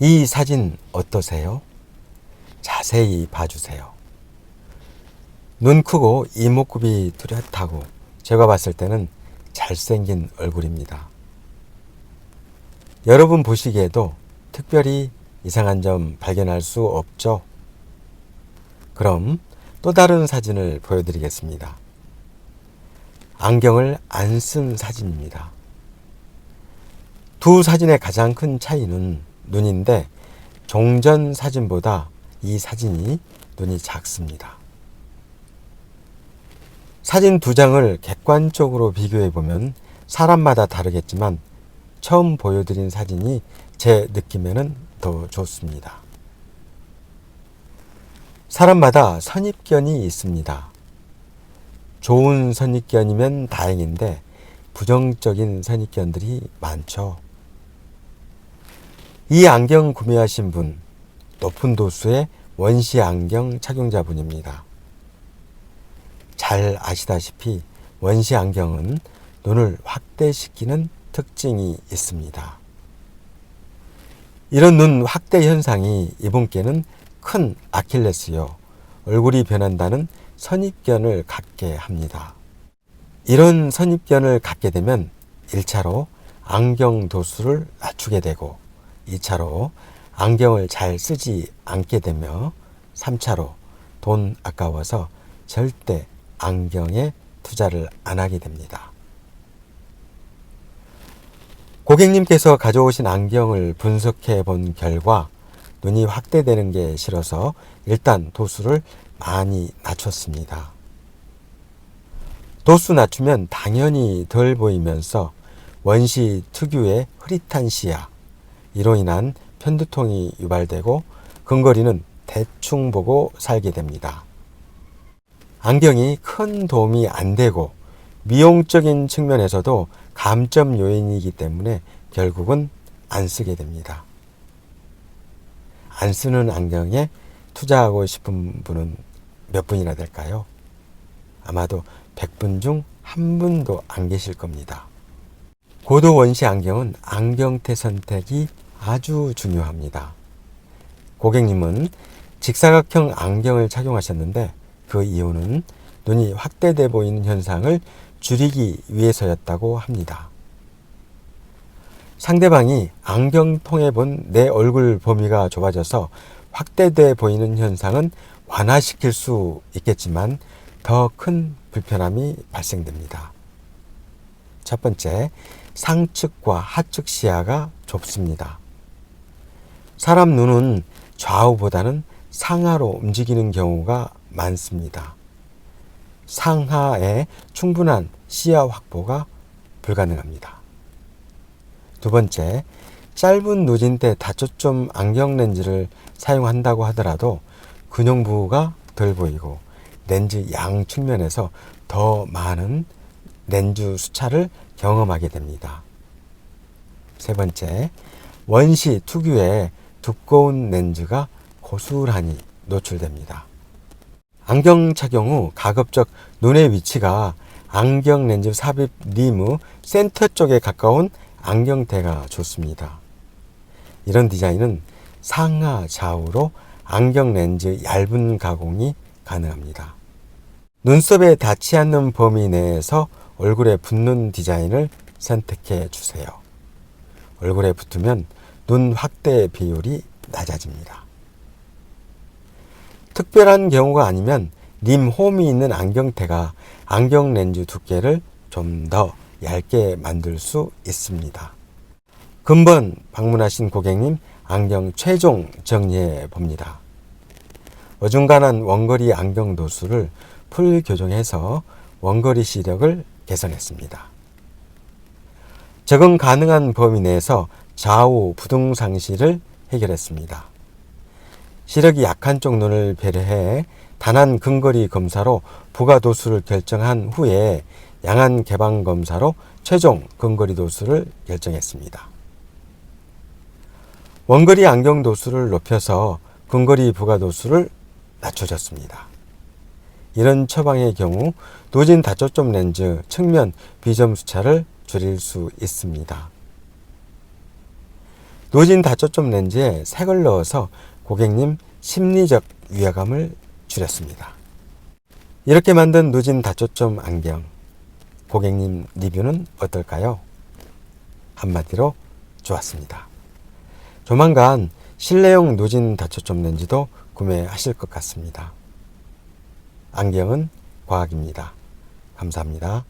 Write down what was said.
이 사진 어떠세요? 자세히 봐주세요. 눈 크고 이목구비 뚜렷하고 제가 봤을 때는 잘생긴 얼굴입니다. 여러분 보시기에도 특별히 이상한 점 발견할 수 없죠? 그럼 또 다른 사진을 보여드리겠습니다. 안경을 안 쓴 사진입니다. 두 사진의 가장 큰 차이는 눈인데 종전 사진보다 이 사진이 눈이 작습니다. 사진 두 장을 객관적으로 비교해 보면 사람마다 다르겠지만 처음 보여드린 사진이 제 느낌에는 더 좋습니다. 사람마다 선입견이 있습니다. 좋은 선입견이면 다행인데 부정적인 선입견들이 많죠. 이 안경 구매하신 분, 높은 도수의 원시 안경 착용자분입니다. 잘 아시다시피 원시 안경은 눈을 확대시키는 특징이 있습니다. 이런 눈 확대 현상이 이분께는 큰 아킬레스요. 얼굴이 변한다는 선입견을 갖게 합니다. 이런 선입견을 갖게 되면 1차로 안경 도수를 낮추게 되고 2차로 안경을 잘 쓰지 않게 되며 3차로 돈 아까워서 절대 안경에 투자를 안 하게 됩니다. 고객님께서 가져오신 안경을 분석해 본 결과 눈이 확대되는 게 싫어서 일단 도수를 많이 낮췄습니다. 도수 낮추면 당연히 덜 보이면서 원시 특유의 흐릿한 시야, 이로 인한 편두통이 유발되고 근거리는 대충 보고 살게 됩니다. 안경이 큰 도움이 안 되고 미용적인 측면에서도 감점 요인이기 때문에 결국은 안 쓰게 됩니다. 안 쓰는 안경에 투자하고 싶은 분은 몇 분이나 될까요? 아마도 100분 중 한 분도 안 계실 겁니다. 고도 원시 안경은 안경테 선택이 아주 중요합니다. 고객님은 직사각형 안경을 착용하셨는데 그 이유는 눈이 확대돼 보이는 현상을 줄이기 위해서였다고 합니다. 상대방이 안경 통해 본내 얼굴 범위가 좁아져서 확대돼 보이는 현상은 완화시킬 수 있겠지만 더 큰 불편함이 발생됩니다. 첫 번째, 상측과 하측 시야가 좁습니다. 사람 눈은 좌우보다는 상하로 움직이는 경우가 많습니다. 상하에 충분한 시야 확보가 불가능합니다. 두 번째, 짧은 누진 때 다초점 안경 렌즈를 사용한다고 하더라도 근형 부가 덜 보이고 렌즈 양 측면에서 더 많은 렌즈 수차를 경험하게 됩니다. 세 번째, 원시 특유의 두꺼운 렌즈가 고스란히 노출됩니다. 안경 착용 후 가급적 눈의 위치가 안경 렌즈 삽입 림 센터 쪽에 가까운 안경테가 좋습니다. 이런 디자인은 상하 좌우로 안경 렌즈 얇은 가공이 가능합니다. 눈썹에 닿지 않는 범위 내에서 얼굴에 붙는 디자인을 선택해 주세요. 얼굴에 붙으면 눈 확대 비율이 낮아집니다. 특별한 경우가 아니면 림 홈이 있는 안경테가 안경 렌즈 두께를 좀 더 얇게 만들 수 있습니다. 금번 방문하신 고객님 안경 최종 정리해 봅니다. 어중간한 원거리 안경 도수를 풀 교정해서 원거리 시력을 개선했습니다. 적응 가능한 범위 내에서 좌우 부등상실을 해결했습니다. 시력이 약한 쪽 눈을 배려해 단한 근거리 검사로 부가 도수를 결정한 후에 양한 개방 검사로 최종 근거리 도수를 결정했습니다. 원거리 안경 도수를 높여서 근거리 부가 도수를 낮춰줬습니다. 이런 처방의 경우 노진 다초점 렌즈 측면 비점 수 차를 줄일 수 있습니다. 노진 다초점 렌즈에 색을 넣어서 고객님 심리적 위화감을 줄였습니다. 이렇게 만든 노진 다초점 안경 고객님 리뷰는 어떨까요? 한마디로 좋았습니다. 조만간 실내용 노진 다초점 렌즈도 구매하실 것 같습니다. 안경은 과학입니다. 감사합니다.